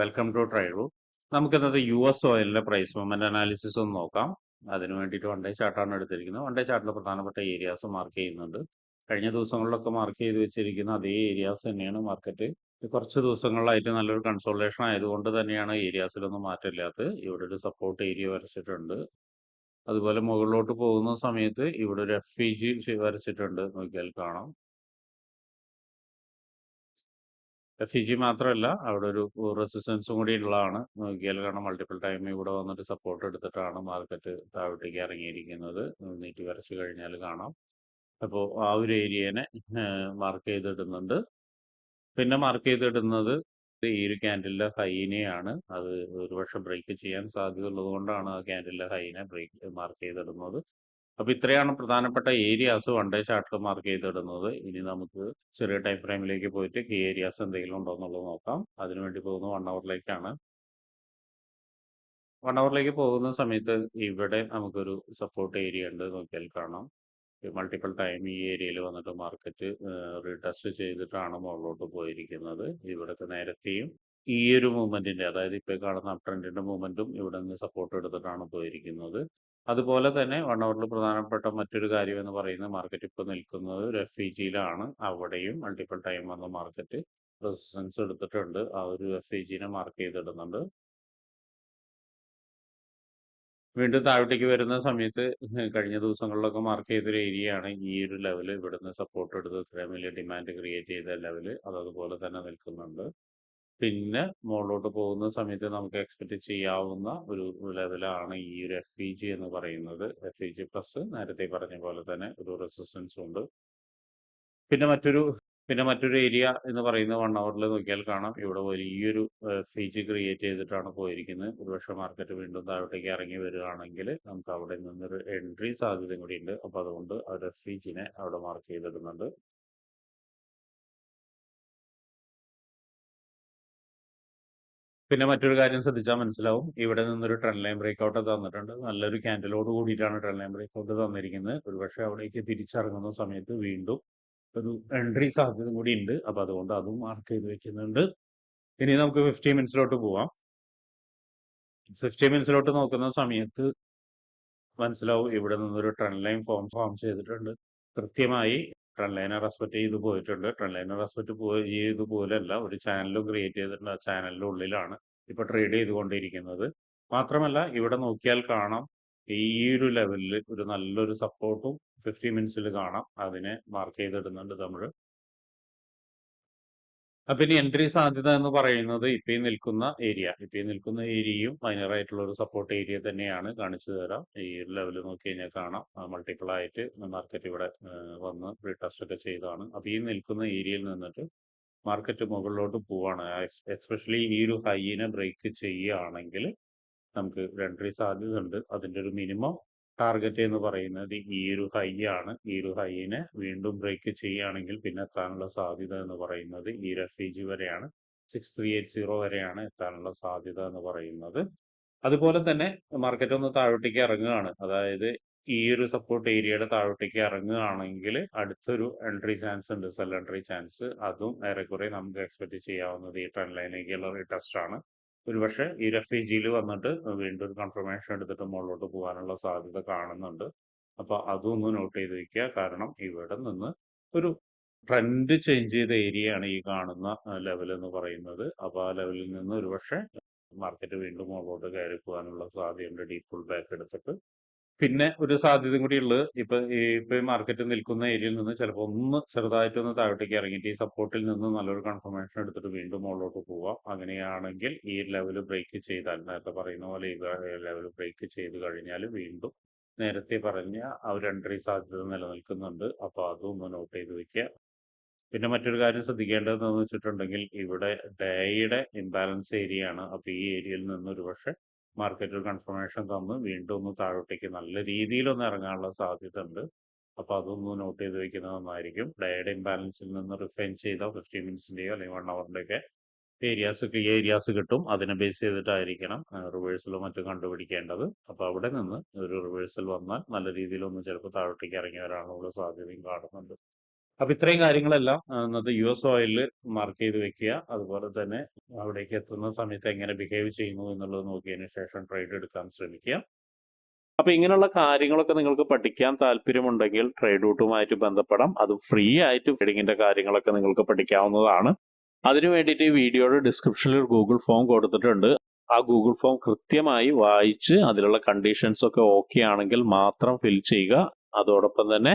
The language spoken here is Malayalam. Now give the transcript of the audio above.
വെൽക്കം ടു ട്രൈഡു നമുക്കിന്നത്തെ യു എസ് ഓയിലിന്റെ പ്രൈസ് മൂവ്മെന്റ് അനാലിസിസ് ഒന്ന് നോക്കാം. അതിന് വേണ്ടിയിട്ട് വൺ ഡേ ചാർട്ടാണ് എടുത്തിരിക്കുന്നത്. വൺ ഡേ ചാർട്ടിൽ പ്രധാനപ്പെട്ട ഏരിയാസ് മാർക്ക് ചെയ്യുന്നുണ്ട്. കഴിഞ്ഞ ദിവസങ്ങളിലൊക്കെ മാർക്ക് ചെയ്ത് വെച്ചിരിക്കുന്ന അതേ ഏരിയാസ് തന്നെയാണ് മാർക്കറ്റ് കുറച്ച് ദിവസങ്ങളിലായിട്ട് നല്ലൊരു കൺസോൾട്ടേഷൻ ആയതുകൊണ്ട് തന്നെയാണ് ഏരിയാസിലൊന്നും മാറ്റമില്ലാത്തത്. ഇവിടെ ഒരു സപ്പോർട്ട് ഏരിയ വരച്ചിട്ടുണ്ട്. അതുപോലെ മുകളിലോട്ട് പോകുന്ന സമയത്ത് ഇവിടെ ഒരു എഫ് ഇ ജി വരച്ചിട്ടുണ്ട്. നോക്കിയാൽ കാണാം. ഇ മാത്രമല്ല അവിടെ ഒരു റെസിസ്റ്റൻസും കൂടി ഉള്ളതാണ്. നോക്കിയാൽ കാരണം മൾട്ടിപ്പിൾ ടൈം ഇവിടെ വന്നിട്ട് സപ്പോർട്ട് എടുത്തിട്ടാണ് മാർക്കറ്റ് താഴോട്ടേക്ക് ഇറങ്ങിയിരിക്കുന്നത്. നീട്ടി വരച്ച് കഴിഞ്ഞാൽ കാണാം. അപ്പോൾ ആ ഒരു ഏരിയനെ മാർക്ക് ചെയ്തിടുന്നുണ്ട്. പിന്നെ മാർക്ക് ചെയ്തിടുന്നത് ഈ ഒരു ക്യാൻഡിലെ ഹൈനെയാണ്. അത് ഒരുപക്ഷെ ബ്രേക്ക് ചെയ്യാൻ സാധ്യത ഉള്ളത് കൊണ്ടാണ് ആ ക്യാൻഡിലെ ഹൈനെ ബ്രേക്ക് മാർക്ക് ചെയ്തിടുന്നത്. അപ്പോൾ ഇത്രയാണ് പ്രധാനപ്പെട്ട ഏരിയാസ് വൺ ഡേ ചാർട്ടിൽ മാർക്ക് ചെയ്തിടുന്നത്. ഇനി നമുക്ക് ചെറിയ ടൈം ഫ്രെയിമിലേക്ക് പോയിട്ട് കീ ഏരിയാസ് എന്തെങ്കിലും ഉണ്ടോ എന്നുള്ളത് നോക്കാം. അതിനുവേണ്ടി പോകുന്നത് വൺ അവറിലേക്കാണ് വൺ അവറിലേക്ക് പോകുന്ന സമയത്ത് ഇവിടെ നമുക്കൊരു സപ്പോർട്ട് ഏരിയ ഉണ്ട് നോക്കിയാൽ കാണാം. മൾട്ടിപ്പിൾ ടൈം ഈ ഏരിയയിൽ വന്നിട്ട് മാർക്കറ്റ് റീടെസ്റ്റ് ചെയ്തിട്ടാണ് മുകളിലോട്ട് പോയിരിക്കുന്നത്. ഇവിടൊക്കെ നേരത്തെയും ഈ ഒരു മൂവ്മെന്റിന്റെ അതായത് ഇപ്പോൾ കാണുന്ന അപ് ട്രെൻഡിന്റെ മൂവ്മെന്റും ഇവിടെ നിന്ന് സപ്പോർട്ട് എടുത്തിട്ടാണ് പോയിരിക്കുന്നത്. അതുപോലെ തന്നെ വൺ അവറിൽ പ്രധാനപ്പെട്ട മറ്റൊരു കാര്യം എന്ന് പറയുന്നത് മാർക്കറ്റ് ഇപ്പോൾ നിൽക്കുന്നത് ഒരു എഫ് ഇ ജിയിലാണ് അവിടെയും മൾട്ടിപ്പിൾ ടൈം വന്ന മാർക്കറ്റ് റെസിസ്റ്റൻസ് എടുത്തിട്ടുണ്ട്. ആ ഒരു എഫ് ഇ ജിനെ മാർക്ക് ചെയ്തിടുന്നുണ്ട്. വീണ്ടും താഴോട്ടേക്ക് വരുന്ന സമയത്ത് കഴിഞ്ഞ ദിവസങ്ങളിലൊക്കെ മാർക്ക് ചെയ്തൊരു ഏരിയയാണ് ഈ ഒരു ലെവൽ ഇവിടുന്ന് സപ്പോർട്ട് എടുത്ത് ഇത്രയും വലിയ ഡിമാൻഡ് ക്രിയേറ്റ് ചെയ്ത ലെവൽ അത് അതുപോലെ തന്നെ നിൽക്കുന്നുണ്ട്. പിന്നെ മുകളിലോട്ട് പോകുന്ന സമയത്ത് നമുക്ക് എക്സ്പെക്ട് ചെയ്യാവുന്ന ഒരു ലെവലാണ് ഈ ഒരു എഫ് ഇ ജി എന്ന് പറയുന്നത്. എഫ് ഇ ജി പ്ലസ് നേരത്തെ പറഞ്ഞ പോലെ തന്നെ ഒരു റെസിസ്റ്റൻസ് ഉണ്ട്. പിന്നെ മറ്റൊരു പിന്നെ മറ്റൊരു ഏരിയ എന്ന് പറയുന്നത് വൺ അവറിൽ നോക്കിയാൽ കാണാം. ഇവിടെ വലിയൊരു എഫ് ഇ ജി ക്രിയേറ്റ് ചെയ്തിട്ടാണ് പോയിരിക്കുന്നത്. ഒരുപക്ഷെ മാർക്കറ്റ് വീണ്ടും താഴോട്ടേക്ക് ഇറങ്ങി വരികയാണെങ്കിൽ നമുക്ക് അവിടെ നിന്നൊരു എൻട്രി സാധ്യതയും കൂടി ഉണ്ട്. അപ്പോൾ അതുകൊണ്ട് ആ ഫീജിനെ ജിനെ അവിടെ മാർക്ക് ചെയ്തിടുന്നുണ്ട്. പിന്നെ മറ്റൊരു കാര്യം ശ്രദ്ധിച്ചാൽ മനസ്സിലാവും. ഇവിടെ നിന്നൊരു ട്രെൻഡ് ലൈൻ ബ്രേക്ക്ഔട്ട് തന്നിട്ടുണ്ട്. നല്ലൊരു ക്യാൻഡലോട് കൂടിയിട്ടാണ് ട്രെൻഡ് ലൈൻ ബ്രേക്കൗട്ട് തന്നിരിക്കുന്നത്. ഒരുപക്ഷെ അവിടേക്ക് തിരിച്ചിറങ്ങുന്ന സമയത്ത് വീണ്ടും ഒരു എൻട്രി സാധ്യത കൂടി ഉണ്ട്. അപ്പൊ അതുകൊണ്ട് അതും മാർക്ക് ചെയ്ത് വെക്കുന്നുണ്ട്. ഇനി നമുക്ക് ഫിഫ്റ്റി മിനിറ്റ്സിലോട്ട് പോവാം. ഫിഫ്റ്റി മിനിറ്റ്സിലോട്ട് നോക്കുന്ന സമയത്ത് മനസ്സിലാവും ഇവിടെ നിന്നൊരു ട്രെൻഡ് ലൈൻ ഫോം ഫോം ചെയ്തിട്ടുണ്ട്. കൃത്യമായി ട്രെൻഡ് ലൈനെ റെസ്പെക്ട് ചെയ്ത് പോയിട്ടുണ്ട്. ട്രെൻഡ് ലൈനെ റെസ്പെക്ട് ചെയ്ത് പോലല്ല ഒരു ചാനലും ക്രിയേറ്റ് ചെയ്തിട്ടുണ്ട്. ആ ചാനലിന്റെ ഉള്ളിലാണ് ഇപ്പൊ ട്രേഡ് ചെയ്തുകൊണ്ടിരിക്കുന്നത്. മാത്രമല്ല ഇവിടെ നോക്കിയാൽ കാണാം ഈ ഒരു ലെവലിൽ ഒരു നല്ലൊരു സപ്പോർട്ടും ഫിഫ്റ്റി മിനിറ്റ്സിൽ കാണാം. അതിനെ മാർക്ക് ചെയ്തിടുന്നുണ്ട് നമ്മൾ അപ്പൊ ഇനി എൻട്രി സാധ്യത എന്ന് പറയുന്നത് ഇപ്പൊ നിൽക്കുന്ന ഏരിയ ഇപ്പൊ നിൽക്കുന്ന ഏരിയയും മൈനറായിട്ടുള്ള ഒരു സപ്പോർട്ട് ഏരിയ തന്നെയാണ് കാണിച്ചു തരാം. ഈ ഒരു ലെവൽ നോക്കി കഴിഞ്ഞാൽ കാണാം. മൾട്ടിപ്പിൾ ആയിട്ട് മാർക്കറ്റ് ഇവിടെ വന്ന് റീടെസ്റ്റ് ഒക്കെ ചെയ്തതാണ്. അപ്പൊ ഈ നിൽക്കുന്ന ഏരിയയിൽ നിന്നിട്ട് മാർക്കറ്റ് മുകളിലോട്ട് പോവാണ്. എസ്പെഷ്യലി ഈ ഒരു ഹൈനെ ബ്രേക്ക് ചെയ്യുകയാണെങ്കിൽ നമുക്ക് എൻട്രി സാധ്യത ഉണ്ട് അതിന്റെ ഒരു മിനിമം ടാർഗറ്റ് എന്ന് പറയുന്നത് ഈ ഒരു ഹൈ ആണ്. ഈ ഒരു ഹൈനെ വീണ്ടും ബ്രേക്ക് ചെയ്യുകയാണെങ്കിൽ പിന്നെ എത്താനുള്ള സാധ്യത എന്ന് പറയുന്നത് ഈ ഒരു എഫ് ജി വരെയാണ്. സിക്സ് ത്രീ എയ്റ്റ് സീറോ വരെയാണ് എത്താനുള്ള സാധ്യത എന്ന് പറയുന്നത്. അതുപോലെ തന്നെ മാർക്കറ്റ് ഒന്ന് താഴോട്ടേക്ക് ഇറങ്ങുകയാണ്. അതായത് ഈ ഒരു സപ്പോർട്ട് ഏരിയയുടെ താഴോട്ടേക്ക് ഇറങ്ങുകയാണെങ്കിൽ അടുത്തൊരു എൻട്രി ചാൻസ് ഉണ്ട്. സെൽ എൻട്രി ചാൻസ് അതും ഏറെക്കുറെ നമുക്ക് എക്സ്പെക്ട് ചെയ്യാവുന്നത് ഈ ട്രെൻഡ് ലൈനിലേക്കുള്ള ഒരു ടെസ്റ്റ് ആണ്. ഒരുപക്ഷെ ഈ എഫ് ഇ ജിയിൽ വന്നിട്ട് വീണ്ടും ഒരു കൺഫർമേഷൻ എടുത്തിട്ട് മുകളിലോട്ട് പോകാനുള്ള സാധ്യത കാണുന്നുണ്ട്. അപ്പൊ അതൊന്ന് നോട്ട് ചെയ്ത് വെക്കുക. കാരണം ഇവിടെ നിന്ന് ഒരു ട്രെൻഡ് ചേഞ്ച് ചെയ്ത ഏരിയയാണ് ഈ കാണുന്ന ലെവൽ എന്ന് പറയുന്നത്. അപ്പൊ ആ ലെവലിൽ നിന്ന് ഒരുപക്ഷെ മാർക്കറ്റ് വീണ്ടും മുകളിലോട്ട് കയറി പോകാനുള്ള സാധ്യതയുണ്ട്. ഡീപ്പ് പുൾ ബാക്ക് എടുത്തിട്ട്. പിന്നെ ഒരു സാധ്യതയും കൂടി ഉള്ളത് ഇപ്പൊ ഇപ്പൊ മാർക്കറ്റ് നിൽക്കുന്ന ഏരിയയിൽ നിന്ന് ചിലപ്പോൾ ഒന്ന് ചെറുതായിട്ടൊന്ന് താഴോട്ടേക്ക് ഇറങ്ങിയിട്ട് ഈ സപ്പോർട്ടിൽ നിന്ന് നല്ലൊരു കൺഫർമേഷൻ എടുത്തിട്ട് വീണ്ടും മുകളിലോട്ട് പോവാം. അങ്ങനെയാണെങ്കിൽ ഈ ലെവൽ ബ്രേക്ക് ചെയ്താൽ നേരത്തെ പറയുന്ന പോലെ ഈ ലെവൽ ബ്രേക്ക് ചെയ്ത് കഴിഞ്ഞാൽ വീണ്ടും നേരത്തെ പറഞ്ഞ ആ ഒരു എൻട്രി സാധ്യത നിലനിൽക്കുന്നുണ്ട്. അപ്പൊ അതും ഒന്ന് നോട്ട് ചെയ്ത് വെക്കുക. പിന്നെ മറ്റൊരു കാര്യം ശ്രദ്ധിക്കേണ്ടതെന്ന് വെച്ചിട്ടുണ്ടെങ്കിൽ ഇവിടെ ഡേയുടെ ഇംബാലൻസ് ഏരിയ ആണ്. അപ്പൊ ഈ ഏരിയയിൽ നിന്ന് ഒരുപക്ഷെ മാർക്കറ്റ് കൺഫർമേഷൻ തന്ന്. വീണ്ടും ഒന്ന് താഴോട്ടേക്ക് നല്ല രീതിയിലൊന്ന് ഇറങ്ങാനുള്ള സാധ്യത ഉണ്ട് അപ്പൊ അതൊന്ന് നോട്ട് ചെയ്ത് വെക്കുന്നത് നന്നായിരിക്കും. ഡയയുടെ ഇംബാലൻസിൽ നിന്ന് റിഫൈൻ ചെയ്ത ഫിഫ്റ്റി മിനിറ്റ്സിന്റെയോ അല്ലെങ്കിൽ വൺ അവറിന്റെയൊക്കെ ഏരിയാസ് ഈ ഏരിയാസ് കിട്ടും. അതിനെ ബേസ് ചെയ്തിട്ടായിരിക്കണം റിവേഴ്സലോ മറ്റും കണ്ടുപിടിക്കേണ്ടത്. അപ്പൊ അവിടെ നിന്ന് ഒരു റിവേഴ്സൽ വന്നാൽ നല്ല രീതിയിൽ ഒന്ന് ചിലപ്പോൾ താഴോട്ടേക്ക് ഇറങ്ങി വരാനുള്ള സാധ്യതയും കാണുന്നുണ്ട്. അപ്പൊ ഇത്രയും കാര്യങ്ങളെല്ലാം ഇന്നത്തെ യു എസ് ഓയിലിൽ മാർക്ക് ചെയ്ത് വെക്കുക. അതുപോലെ തന്നെ അവിടേക്ക് എത്തുന്ന സമയത്ത് എങ്ങനെ ബിഹേവ് ചെയ്യുന്നു എന്നുള്ളത് നോക്കിയതിന് ശേഷം ട്രേഡ് എടുക്കാൻ ശ്രമിക്കുക. അപ്പൊ ഇങ്ങനെയുള്ള കാര്യങ്ങളൊക്കെ നിങ്ങൾക്ക് പഠിക്കാൻ താല്പര്യമുണ്ടെങ്കിൽ ട്രേഡ് റൂട്ടുമായിട്ട് ബന്ധപ്പെടാം. അത് ഫ്രീ ആയിട്ട് ട്രേഡിങ്ങിന്റെ കാര്യങ്ങളൊക്കെ നിങ്ങൾക്ക് പഠിക്കാവുന്നതാണ്. അതിനു വേണ്ടിയിട്ട് ഈ വീഡിയോയുടെ ഡിസ്ക്രിപ്ഷനിൽ ഒരു ഗൂഗിൾ ഫോം കൊടുത്തിട്ടുണ്ട്. ആ ഗൂഗിൾ ഫോം കൃത്യമായി വായിച്ച് അതിലുള്ള കണ്ടീഷൻസ് ഒക്കെ ഓക്കെ ആണെങ്കിൽ മാത്രം ഫിൽ ചെയ്യുക. അതോടൊപ്പം തന്നെ